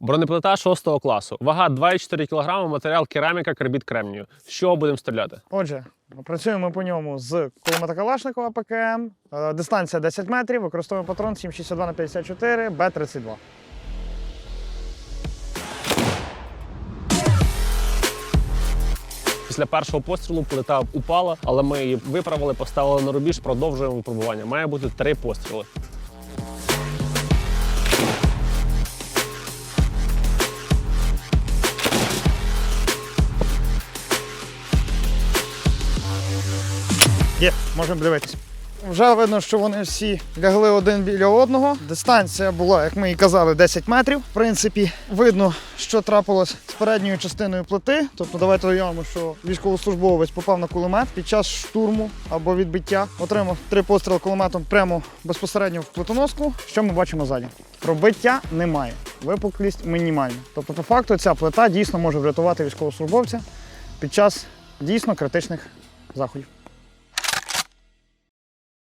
Бронеплита 6 класу. Вага 2,4 кг, матеріал кераміка, карбід кремнію. З чого будемо стріляти? Отже, працюємо по ньому з кулемета Калашникова ПКМ. Е, Дистанція 10 метрів, використовуємо патрон 7,62 на 54 Б-32. Після першого пострілу плита упала, але ми її виправили, поставили на рубіж, продовжуємо випробування. Має бути три постріли. Є, можемо дивитися. Вже видно, що вони всі лягли один біля одного. Дистанція була, як ми і казали, 10 метрів. В принципі, видно, що трапилось з передньою частиною плити. Тобто, давайте уявимо, що військовослужбовець попав на кулемет під час штурму або відбиття, отримав три постріли кулеметом прямо безпосередньо в плитоноску. Що ми бачимо ззаді? Пробиття немає. Випуклість мінімальна. Тобто, по факту, ця плита дійсно може врятувати військовослужбовця під час дійсно критичних заходів.